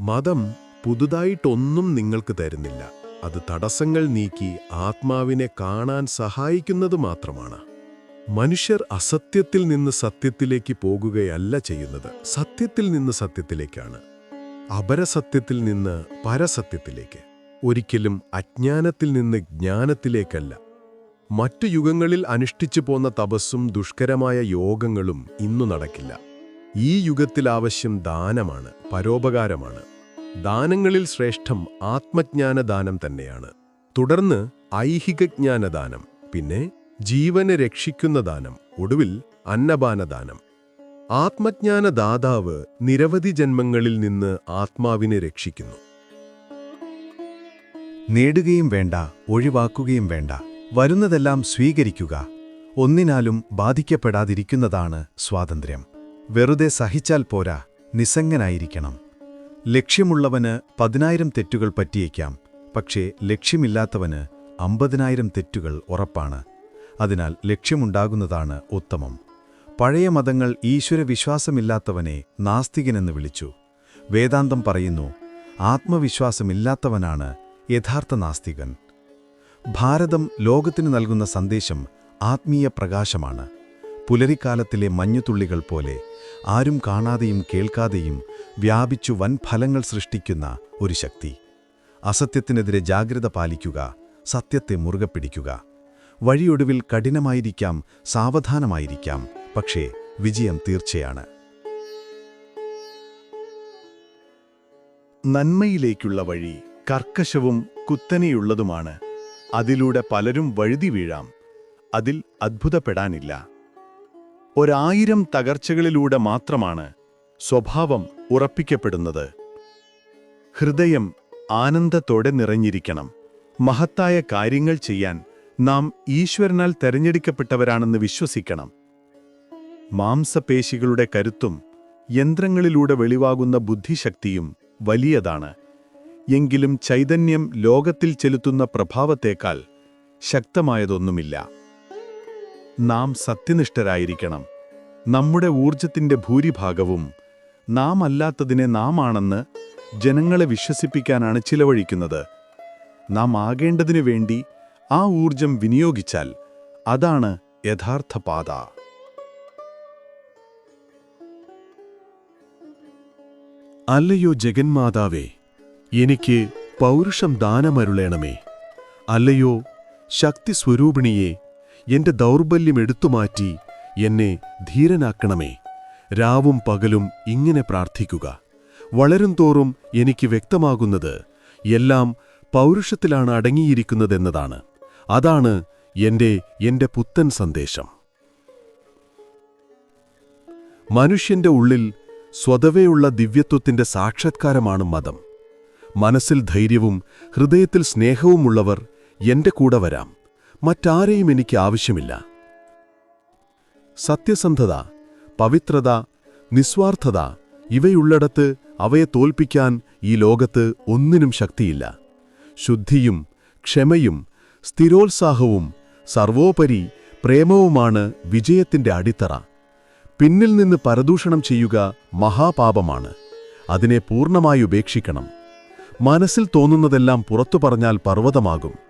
മതം പുതുതായിട്ടൊന്നും നിങ്ങൾക്ക് തരുന്നില്ല. അത് തടസ്സങ്ങൾ നീക്കി ആത്മാവിനെ കാണാൻ സഹായിക്കുന്നത് മാത്രമാണ്. മനുഷ്യർ അസത്യത്തിൽ നിന്ന് സത്യത്തിലേക്ക് പോകുകയല്ല ചെയ്യുന്നത്. സത്യത്തിൽ നിന്ന് സത്യത്തിലേക്കാണ്. അപരസത്യത്തിൽ നിന്ന് പരസത്യത്തിലേക്ക്. ഒരിക്കലും അജ്ഞാനത്തിൽ നിന്ന് ജ്ഞാനത്തിലേക്കല്ല. മറ്റു യുഗങ്ങളിൽ അനുഷ്ഠിച്ചു പോന്ന തപസ്സും ദുഷ്കരമായ യോഗങ്ങളും ഇന്നു നടക്കില്ല. ഈ യുഗത്തിൽ ആവശ്യം ദാനമാണ് പരോപകാരമാണ്. ദാനങ്ങളിൽ ശ്രേഷ്ഠം ആത്മജ്ഞാനദാനം തന്നെയാണ്. തുടർന്ന് ഐഹികജ്ഞാനദാനം പിന്നെ ജീവനെ രക്ഷിക്കുന്ന ദാനം ഒടുവിൽ അന്നപാനദാനം. ആത്മജ്ഞാനദാതാവ് നിരവധി ജന്മങ്ങളിൽ നിന്ന് ആത്മാവിനെ രക്ഷിക്കുന്നു. നേടുകയും വേണ്ട ഒഴിവാക്കുകയും വേണ്ട വരുന്നതെല്ലാം സ്വീകരിക്കുക ഒന്നിനാലും ബാധിക്കപ്പെടാതിരിക്കുന്നതാണ് സ്വാതന്ത്ര്യം. വെറുതെ സഹിച്ചാൽ പോരാ നിസ്സംഗനായിരിക്കണം. ലക്ഷ്യമുള്ളവന് പതിനായിരം തെറ്റുകൾ പറ്റിയേക്കാം പക്ഷേ ലക്ഷ്യമില്ലാത്തവന് അമ്പതിനായിരം തെറ്റുകൾ ഉറപ്പാണ്. അതിനാൽ ലക്ഷ്യമുണ്ടാകുന്നതാണ് ഉത്തമം. പഴയ മതങ്ങൾ ഈശ്വരവിശ്വാസമില്ലാത്തവനെ നാസ്തികനെന്ന് വിളിച്ചു. വേദാന്തം പറയുന്നു ആത്മവിശ്വാസമില്ലാത്തവനാണ് യഥാർത്ഥ നാസ്തികൻ. ഭാരതം ലോകത്തിന് നൽകുന്ന സന്ദേശം ആത്മീയ പ്രകാശമാണ്. പുലരിക്കാലത്തിലെ മഞ്ഞുതുള്ളികൾ പോലെ ആരും കാണാതെയും കേൾക്കാതെയും വ്യാപിച്ചു വൻ ഫലങ്ങൾ സൃഷ്ടിക്കുന്ന ഒരു ശക്തി. അസത്യത്തിനെതിരെ ജാഗ്രത പാലിക്കുക സത്യത്തെ മുറുകെ പിടിക്കുക. വഴിയൊടുവിൽ കഠിനമായിരിക്കാം സാവധാനമായിരിക്കാം പക്ഷേ വിജയം തീർച്ചയാണ്. നന്മയിലേക്കുള്ള വഴി കർക്കശവും കുത്തനെയുള്ളതുമാണ്. അതിലൂടെ പലരും വഴുതി വീഴാം. അതിൽ അത്ഭുതപ്പെടാനില്ല. ഒരായിരം തകർച്ചകളിലൂടെ മാത്രമാണ് സ്വഭാവം ഉറപ്പിക്കപ്പെടുന്നത്. ഹൃദയം ആനന്ദത്തോടെ നിറഞ്ഞിരിക്കണം. മഹത്തായ കാര്യങ്ങൾ ചെയ്യാൻ നാം ഈശ്വരനാൽ തെരഞ്ഞെടുക്കപ്പെട്ടവരാണെന്ന് വിശ്വസിക്കണം. മാംസപേശികളുടെ കരുത്തും യന്ത്രങ്ങളിലൂടെ വെളിവാകുന്ന ബുദ്ധിശക്തിയും വലിയതാണ്. എങ്കിലും ചൈതന്യം ലോകത്തിൽ ചെലുത്തുന്ന പ്രഭാവത്തേക്കാൾ ശക്തമായതൊന്നുമില്ല. നാം സത്യനിഷ്ഠരായിരിക്കണം. നമ്മുടെ ഊർജത്തിന്റെ ഭൂരിഭാഗവും നാം അല്ലാത്തതിനെ നാം ആണെന്ന് ജനങ്ങളെ വിശ്വസിപ്പിക്കാനാണ് ചിലവഴിക്കുന്നത്. നാം ആകേണ്ടതിനു വേണ്ടി ആ ഊർജം വിനിയോഗിച്ചാൽ അതാണ് യഥാർത്ഥ പാത. അല്ലയോ ജഗന്മാതാവേ എനിക്ക് പൗരുഷം ദാനമരുളേണമേ. അല്ലയോ ശക്തി സ്വരൂപിണിയെ എന്റെ ദൗർബല്യം എടുത്തുമാറ്റി എന്നെ ധീരനാക്കണമേ. രാവും പകലും ഇങ്ങനെ പ്രാർത്ഥിക്കുക. വളരും തോറും എനിക്ക് വ്യക്തമാകുന്നത് എല്ലാം പൗരുഷത്തിലാണ് അടങ്ങിയിരിക്കുന്നതെന്നതാണ്. അതാണ് എന്റെ എന്റെ പുത്തൻ സന്ദേശം. മനുഷ്യന്റെ ഉള്ളിൽ സ്വതവേയുള്ള ദിവ്യത്വത്തിന്റെ സാക്ഷാത്കാരമാണ് മതം. മനസ്സിൽ ധൈര്യവും ഹൃദയത്തിൽ സ്നേഹവുമുള്ളവർ എന്റെ കൂടെ വരാം. മറ്റാരെയും എനിക്ക് ആവശ്യമില്ല. സത്യസന്ധത പവിത്രത നിസ്വാർത്ഥത ഇവയുള്ളിടത്ത് അവയെ തോൽപ്പിക്കാൻ ഈ ലോകത്ത് ഒന്നിനും ശക്തിയില്ല. ശുദ്ധിയും ക്ഷമയും സ്ഥിരോത്സാഹവും സർവോപരി പ്രേമവുമാണ് വിജയത്തിന്റെ അടിത്തറ. പിന്നിൽ നിന്ന് പരദൂഷണം ചെയ്യുക മഹാപാപമാണ്. അതിനെ പൂർണമായി ഉപേക്ഷിക്കണം. മനസ്സിൽ തോന്നുന്നതെല്ലാം പുറത്തു പറഞ്ഞാൽ പർവതമാകും.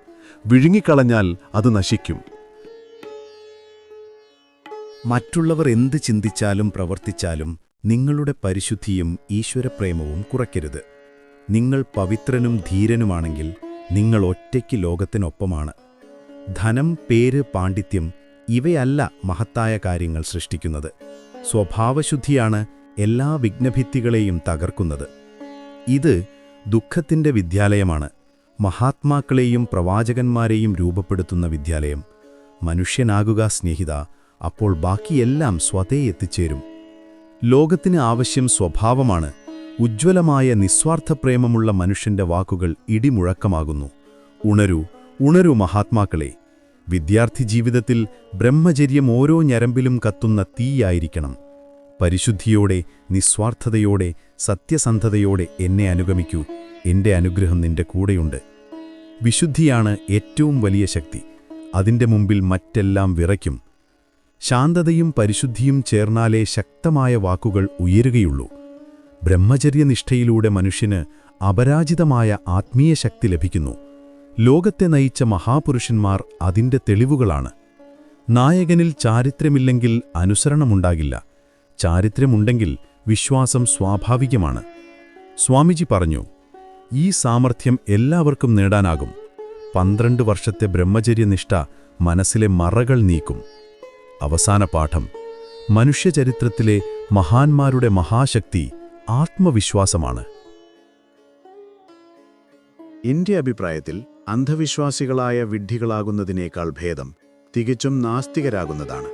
വിഴുങ്ങിക്കളഞ്ഞാൽ അത് നശിക്കും. മറ്റുള്ളവർ എന്ത് ചിന്തിച്ചാലും പ്രവർത്തിച്ചാലും നിങ്ങളുടെ പരിശുദ്ധിയും ഈശ്വരപ്രേമവും കുറയ്ക്കരുത്. നിങ്ങൾ പവിത്രനും ധീരനുമാണെങ്കിൽ നിങ്ങൾ ഒറ്റയ്ക്ക് ലോകത്തിനൊപ്പമാണ്. ധനം പേര് പാണ്ഡിത്യം ഇവയല്ല മഹത്തായ കാര്യങ്ങൾ സൃഷ്ടിക്കുന്നത്. സ്വഭാവശുദ്ധിയാണ് എല്ലാ വിഘ്നഭിത്തികളെയും തകർക്കുന്നത്. ഇത് ദുഃഖത്തിന്റെ വിദ്യാലയമാണ്. മഹാത്മാക്കളെയും പ്രവാചകന്മാരെയും രൂപപ്പെടുത്തുന്ന വിദ്യാലയം. മനുഷ്യനാകുക സ്നേഹിത അപ്പോൾ ബാക്കിയെല്ലാം സ്വതേ എത്തിച്ചേരും. ലോകത്തിന് ആവശ്യം സ്വഭാവമാണ് ഉജ്ജ്വലമായ നിസ്വാർത്ഥ പ്രേമമുള്ള മനുഷ്യന്റെ വാക്കുകൾ ഇടിമുഴക്കമാകുന്നു. ഉണരൂ ഉണരൂ മഹാത്മാക്കളെ വിദ്യാർത്ഥി ജീവിതത്തിൽ ബ്രഹ്മചര്യം ഓരോ ഞരമ്പിലും കത്തുന്ന തീയായിരിക്കണം. പരിശുദ്ധിയോടെ നിസ്വാർത്ഥതയോടെ സത്യസന്ധതയോടെ എന്നെ അനുഗമിക്കൂ. എന്റെ അനുഗ്രഹം നിന്റെ കൂടെയുണ്ട്. വിശുദ്ധിയാണ് ഏറ്റവും വലിയ ശക്തി. അതിന്റെ മുമ്പിൽ മറ്റെല്ലാം വിറയ്ക്കും. ശാന്തതയും പരിശുദ്ധിയും ചേർന്നാലേ ശക്തമായ വാക്കുകൾ ഉയരുകയുള്ളൂ. ബ്രഹ്മചര്യനിഷ്ഠയിലൂടെ മനുഷ്യന് അപരാജിതമായ ആത്മീയ ശക്തി ലഭിക്കുന്നു. ലോകത്തെ നയിച്ച മഹാപുരുഷന്മാർ അതിന്റെ തെളിവുകളാണ്. നായകനിൽ ചാരിത്രമില്ലെങ്കിൽ അനുസരണമുണ്ടാകില്ല. ചാരിത്രമുണ്ടെങ്കിൽ വിശ്വാസം സ്വാഭാവികമാണ്. സ്വാമിജി പറഞ്ഞു ഈ സാമർഥ്യം എല്ലാവർക്കും നേടാനാകും. പന്ത്രണ്ട് വർഷത്തെ ബ്രഹ്മചര്യനിഷ്ഠ മനസ്സിലെ മറകൾ നീക്കും. അവസാന പാഠം. മനുഷ്യചരിത്രത്തിലെ മഹാന്മാരുടെ മഹാശക്തി ആത്മവിശ്വാസമാണ്. എന്റെ അഭിപ്രായത്തിൽ അന്ധവിശ്വാസികളായ വിഡ്ഢികളാകുന്നതിനേക്കാൾ ഭേദം തികച്ചും നാസ്തികരാകുന്നതാണ്.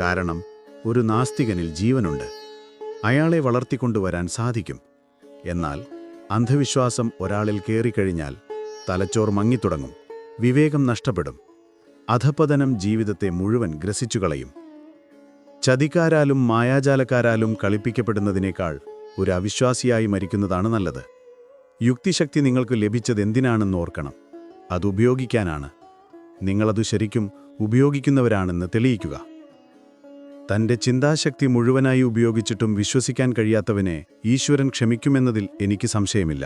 കാരണം ഒരു നാസ്തികനിൽ ജീവനുണ്ട്. അയാളെ വളർത്തിക്കൊണ്ടുവരാൻ സാധിക്കും. എന്നാൽ അന്ധവിശ്വാസം ഒരാളിൽ കയറിക്കഴിഞ്ഞാൽ തലച്ചോർ മങ്ങിത്തുടങ്ങും വിവേകം നഷ്ടപ്പെടും അധപതനം ജീവിതത്തെ മുഴുവൻ ഗ്രസിച്ചുകളയും. ചതിക്കാരാലും മായാജാലക്കാരാലും കളിപ്പിക്കപ്പെടുന്നതിനേക്കാൾ ഒരു അവിശ്വാസിയായി മരിക്കുന്നതാണ് നല്ലത്. യുക്തിശക്തി നിങ്ങൾക്ക് ലഭിച്ചത് എന്തിനാണെന്ന് ഓർക്കണം അതുപയോഗിക്കാനാണ് നിങ്ങളതു ശരിക്കും ഉപയോഗിക്കുന്നവരാണെന്ന് തെളിയിക്കുക. തന്റെ ചിന്താശക്തി മുഴുവനായി ഉപയോഗിച്ചിട്ടും വിശ്വസിക്കാൻ കഴിയാത്തവനെ ഈശ്വരൻ ക്ഷമിക്കുമെന്നതിൽ എനിക്ക് സംശയമില്ല.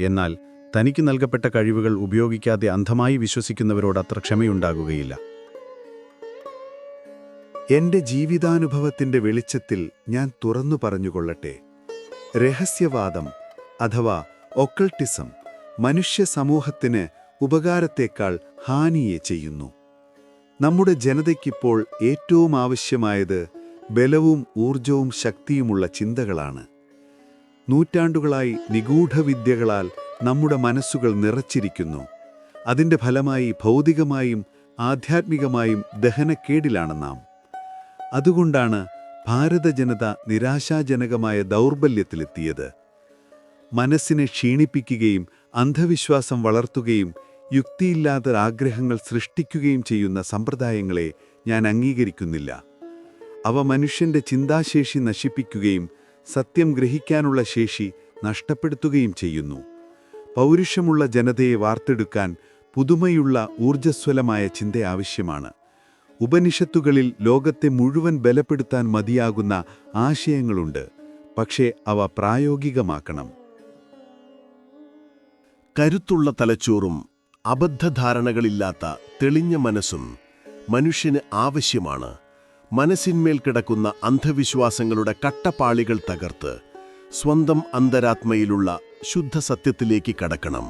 എന്നാൽ തനിക്ക് നൽകപ്പെട്ട കഴിവുകൾ ഉപയോഗിക്കാതെ അന്ധമായി വിശ്വസിക്കുന്നവരോട് അത്ര ക്ഷമയുണ്ടാകുകയില്ല. എന്റെ ജീവിതാനുഭവത്തിന്റെ വെളിച്ചത്തിൽ ഞാൻ തുറന്നു പറഞ്ഞുകൊള്ളട്ടെ. രഹസ്യവാദം അഥവാ ഒക്കൾട്ടിസം മനുഷ്യ സമൂഹത്തിന് ഉപകാരത്തേക്കാൾ ഹാനിയെ ചെയ്യുന്നു. നമ്മുടെ ജനതയ്ക്കിപ്പോൾ ഏറ്റവും ആവശ്യമായത് ബലവും ഊർജവും ശക്തിയുമുള്ള ചിന്തകളാണ്. നൂറ്റാണ്ടുകളായി നിഗൂഢവിദ്യകളാൽ നമ്മുടെ മനസ്സുകൾ നിറച്ചിരിക്കുന്നു. അതിന്റെ ഫലമായി ഭൗതികമായും ആധ്യാത്മികമായും ദഹനക്കേടിലാണ് നാം. അതുകൊണ്ടാണ് ഭാരത ജനത നിരാശാജനകമായ ദൗർബല്യത്തിലെത്തിയത്. മനസ്സിനെ ക്ഷീണിപ്പിക്കുകയും അന്ധവിശ്വാസം വളർത്തുകയും യുക്തിയില്ലാത്ത ആഗ്രഹങ്ങൾ സൃഷ്ടിക്കുകയും ചെയ്യുന്ന സമ്പ്രദായങ്ങളെ ഞാൻ അംഗീകരിക്കുന്നില്ല. അവ മനുഷ്യന്റെ ചിന്താശേഷി നശിപ്പിക്കുകയും സത്യം ഗ്രഹിക്കാനുള്ള ശേഷി നഷ്ടപ്പെടുത്തുകയും ചെയ്യുന്നു. പൗരുഷമുള്ള ജനതയെ വാർത്തെടുക്കാൻ പുതുമയുള്ള ഊർജസ്വലമായ ചിന്ത ആവശ്യമാണ്. ഉപനിഷത്തുകളിൽ ലോകത്തെ മുഴുവൻ ബലപ്പെടുത്താൻ മതിയാകുന്ന ആശയങ്ങളുണ്ട്. പക്ഷേ അവ പ്രായോഗികമാക്കണം. കരുത്തുള്ള തലച്ചോറും അബദ്ധധാരണകളില്ലാത്ത തെളിഞ്ഞ മനസ്സും മനുഷ്യന് ആവശ്യമാണ്. മനസ്സിന്മേൽ കിടക്കുന്ന അന്ധവിശ്വാസങ്ങളുടെ കട്ടപ്പാളികൾ തകർത്ത് സ്വന്തം അന്തരാത്മയിലുള്ള ശുദ്ധസത്യത്തിലേക്ക് കടക്കണം.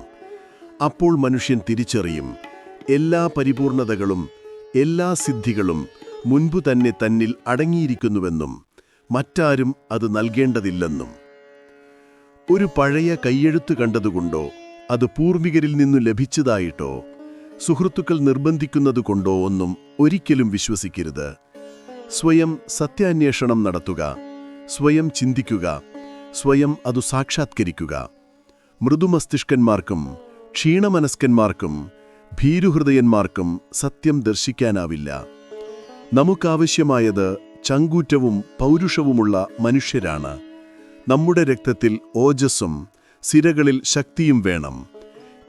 അപ്പോൾ മനുഷ്യൻ തിരിച്ചറിയും എല്ലാ പരിപൂർണതകളും എല്ലാ സിദ്ധികളും മുൻപു തന്നെ തന്നിൽ അടങ്ങിയിരിക്കുന്നുവെന്നും മറ്റാരും അത് നൽകേണ്ടതില്ലെന്നും. ഒരു പഴയ കയ്യെഴുത്ത് കണ്ടതുകൊണ്ടോ അത് പൂർവികരിൽ നിന്നു ലഭിച്ചതായിട്ടോ? സുഹൃത്തുക്കൾ നിർബന്ധിക്കുന്നതുകൊണ്ടോ ഒന്നും ഒരിക്കലും വിശ്വസിക്കരുത്. സ്വയം സത്യാന്വേഷണം നടത്തുക. സ്വയം ചിന്തിക്കുക. സ്വയം അതു സാക്ഷാത്കരിക്കുക. മൃദുമസ്തിഷ്കന്മാർക്കും ക്ഷീണമനസ്കന്മാർക്കും ഭീരുഹൃദയന്മാർക്കും സത്യം ദർശിക്കാനാവില്ല. നമുക്കാവശ്യമായത് ചങ്കൂറ്റവും പൗരുഷവുമുള്ള മനുഷ്യരാണ്. നമ്മുടെ രക്തത്തിൽ ഓജസ്സും സിരകളിൽ ശക്തിയും വേണം.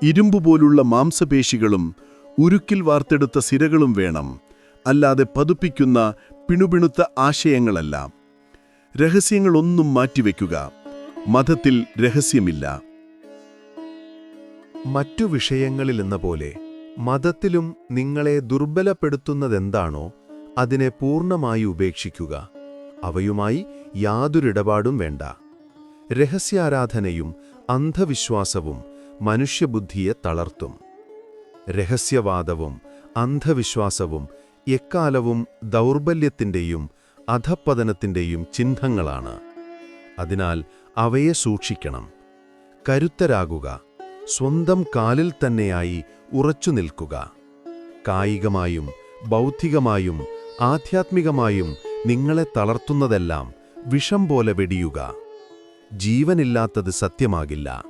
ഇരുമ്പ് പോലുള്ള മാംസപേശികളും ഉരുക്കിൽ വാർത്തെടുത്ത സിരകളും വേണം. അല്ലാതെ പതുപ്പിക്കുന്ന പിണുപിണുത്ത ആശയങ്ങളല്ല. രഹസ്യങ്ങളൊന്നും മാറ്റിവെക്കുക. മതത്തിൽ രഹസ്യമില്ല. മറ്റു വിഷയങ്ങളിലെന്ന പോലെ മതത്തിലും നിങ്ങളെ ദുർബലപ്പെടുത്തുന്നതെന്താണോ അതിനെ പൂർണമായി ഉപേക്ഷിക്കുക. അവയുമായി യാതൊരിടപാടും വേണ്ട. രഹസ്യാരാധനയും അന്ധവിശ്വാസവും മനുഷ്യബുദ്ധിയെ തളർത്തും. രഹസ്യവാദവും അന്ധവിശ്വാസവും എക്കാലവും ദൗർബല്യത്തിന്റെയും അധപ്പതനത്തിന്റെയും ചിഹ്നങ്ങളാണ്. അതിനാൽ അവയെ സൂക്ഷിക്കണം. കരുത്തരാകുക. സ്വന്തം കാലിൽ തന്നെയായി ഉറച്ചു നിൽക്കുക. കായികമായും ബൗദ്ധികമായും ആധ്യാത്മികമായും നിങ്ങളെ തളർത്തുന്നതെല്ലാം വിഷം പോലെ വെടിയുക. ജീവനില്ലാത്തത് സത്യമാകില്ല.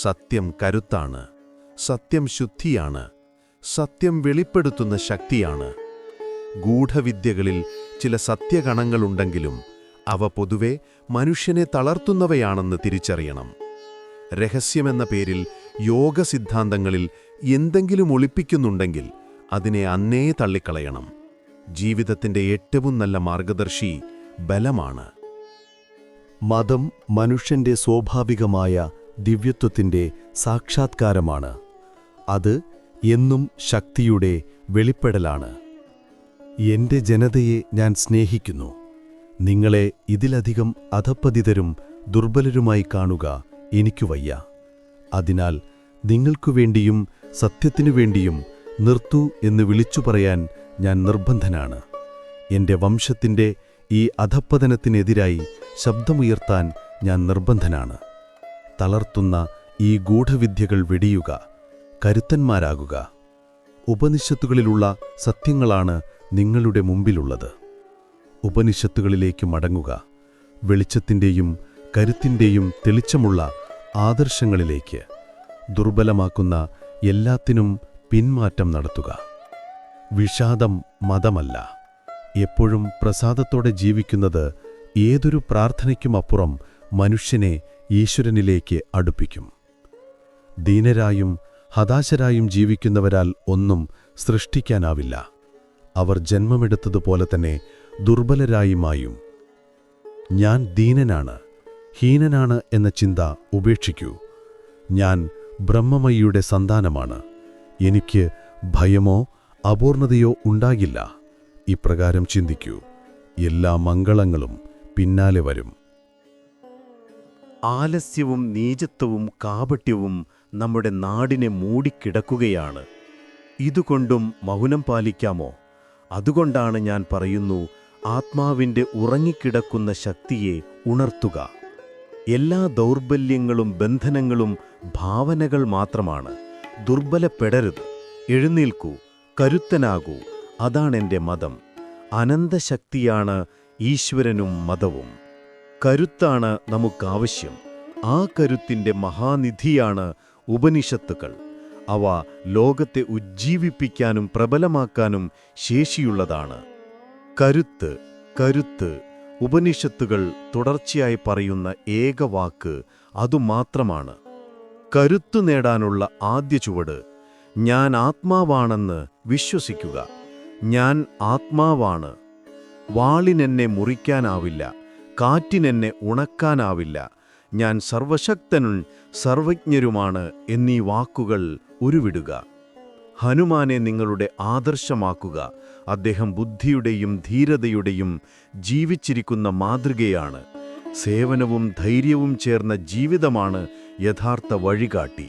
സത്യം കരുത്താണ്. സത്യം ശുദ്ധിയാണ്. സത്യം വെളിപ്പെടുത്തുന്ന ശക്തിയാണ്. ഗൂഢവിദ്യകളിൽ ചില സത്യകണങ്ങളുണ്ടെങ്കിലും അവ പൊതുവെ മനുഷ്യനെ തളർത്തുന്നവയാണെന്ന് തിരിച്ചറിയണം. രഹസ്യമെന്ന പേരിൽ യോഗ സിദ്ധാന്തങ്ങളിൽ എന്തെങ്കിലും ഒളിപ്പിക്കുന്നുണ്ടെങ്കിൽ അതിനെ അന്നേ തള്ളിക്കളയണം. ജീവിതത്തിന്റെ ഏറ്റവും നല്ല മാർഗദർശി ബലമാണ്. മതം മനുഷ്യന്റെ സ്വാഭാവികമായ ദിവ്യത്വത്തിന്റെ സാക്ഷാത്കാരമാണ്. അത് എന്നും ശക്തിയുടെ വെളിപ്പെടലാണ്. എന്റെ ജനതയെ ഞാൻ സ്നേഹിക്കുന്നു. നിങ്ങളെ ഇതിലധികം അധപ്പതിതരും ദുർബലരുമായി കാണുക എനിക്കു വയ്യ. അതിനാൽ നിങ്ങൾക്കു വേണ്ടിയും സത്യത്തിനു വേണ്ടിയും നിർത്തു എന്ന് വിളിച്ചു പറയാൻ ഞാൻ നിർബന്ധനാണ്. എന്റെ വംശത്തിന്റെ ഈ അധപ്പതനത്തിനെതിരായി ശബ്ദമുയർത്താൻ ഞാൻ നിർബന്ധനാണ്. തളർത്തുന്ന ഈ ഗൂഢവിദ്യകൾ വെടിയുക കരുത്തന്മാരാകുക. ഉപനിഷത്തുകളിലുള്ള സത്യങ്ങളാണ് നിങ്ങളുടെ മുമ്പിലുള്ളത്. ഉപനിഷത്തുകളിലേക്ക് മടങ്ങുക വെളിച്ചത്തിന്റെയും കരുത്തിന്റെയും തെളിച്ചമുള്ള ആദർശങ്ങളിലേക്ക് ദുർബലമാക്കുന്ന എല്ലാത്തിനും പിന്മാറ്റം നടത്തുക. വിഷാദം മതമല്ല. എപ്പോഴും പ്രസാദത്തോടെ ജീവിക്കുന്നത് ഏതൊരു പ്രാർത്ഥനയ്ക്കുമപ്പുറം മനുഷ്യനെ ഈശ്വരനിലേക്ക് അടുപ്പിക്കും. ദീനരായും ഹതാശരായും ജീവിക്കുന്നവരാൽ ഒന്നും സൃഷ്ടിക്കാനാവില്ല. അവർ ജന്മമെടുത്തതുപോലെ തന്നെ ദുർബലരായുമായും ഞാൻ ദീനനാണ് ഹീനനാണ് എന്ന ചിന്ത ഉപേക്ഷിക്കൂ. ഞാൻ ബ്രഹ്മമയിയുടെ സന്താനമാണ്. എനിക്ക് ഭയമോ അപൂർണതയോ ഉണ്ടാകില്ല. ഇപ്രകാരം ചിന്തിക്കൂ. എല്ലാ മംഗളങ്ങളും പിന്നാലെ വരും. ആലസ്യവും നീചത്വവും കാപട്യവും നമ്മുടെ നാടിനെ മൂടിക്കിടക്കുകയാണ്. ഇതുകൊണ്ടും മൗനം പാലിക്കാമോ? അതുകൊണ്ടാണ് ഞാൻ പറയുന്നു ആത്മാവിന്റെ ഉറങ്ങിക്കിടക്കുന്ന ശക്തിയെ ഉണർത്തുക. എല്ലാ ദൗർബല്യങ്ങളും ബന്ധനങ്ങളും ഭാവനകൾ മാത്രമാണ്. ദുർബലപ്പെടരുത്. എഴുന്നേൽക്കൂ. കരുത്തനാകൂ. അതാണെന്റെ മതം. അനന്തശക്തിയാണ് ഈശ്വരനും മതവും. കരുത്താണ് നമുക്കാവശ്യം. ആ കരുത്തിന്റെ മഹാനിധിയാണ് ഉപനിഷത്തുക്കൾ. അവ ലോകത്തെ ഉജ്ജീവിപ്പിക്കാനും പ്രബലമാക്കാനും ശേഷിയുള്ളതാണ്. കരുത്ത് കരുത്ത് ഉപനിഷത്തുകൾ തുടർച്ചയായി പറയുന്ന ഏക വാക്ക് അതുമാത്രമാണ്. കരുത്തു നേടാനുള്ള ആദ്യ ചുവട് ഞാൻ ആത്മാവാണെന്ന് വിശ്വസിക്കുക. ഞാൻ ആത്മാവാണ്. വാളിനെന്നെ മുറിക്കാനാവില്ല കാറ്റിനെന്നെ ഉണക്കാനാവില്ല. ഞാൻ സർവശക്തനും സർവജ്ഞരുമാണ് എന്നീ വാക്കുകൾ ഉരുവിടുക. ഹനുമാനെ നിങ്ങളുടെ ആദർശമാക്കുക. അദ്ദേഹം ബുദ്ധിയുടെയും ധീരതയുടെയും ജീവിച്ചിരിക്കുന്ന മാതൃകയാണ്. സേവനവും ധൈര്യവും ചേർന്ന ജീവിതമാണ് യഥാർത്ഥ വഴികാട്ടി.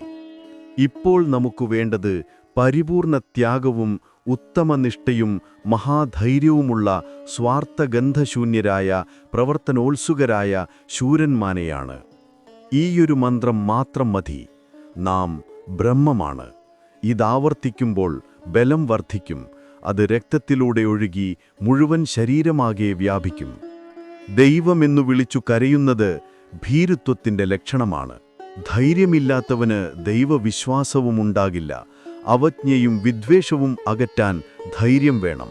ഇപ്പോൾ നമുക്ക് വേണ്ടത് പരിപൂർണ ത്യാഗവും ഉത്തമനിഷ്ഠയും മഹാധൈര്യവുമുള്ള സ്വാർത്ഥഗന്ധശൂന്യരായ പ്രവർത്തനോത്സുകരായ ശൂരന്മാനെയാണ്. ഈയൊരു മന്ത്രം മാത്രം മതി. നാം ബ്രഹ്മമാണ്. ഇതാവർത്തിക്കുമ്പോൾ ബലം വർദ്ധിക്കും. അത് രക്തത്തിലൂടെ ഒഴുകി മുഴുവൻ ശരീരമാകെ വ്യാപിക്കും. ദൈവമെന്നു വിളിച്ചു കരയുന്നത് ഭീരുത്വത്തിന്റെ ലക്ഷണമാണ്. ധൈര്യമില്ലാത്തവന് ദൈവവിശ്വാസവുമുണ്ടാകില്ല. അവജ്ഞയും വിദ്വേഷവും അകറ്റാൻ ധൈര്യം വേണം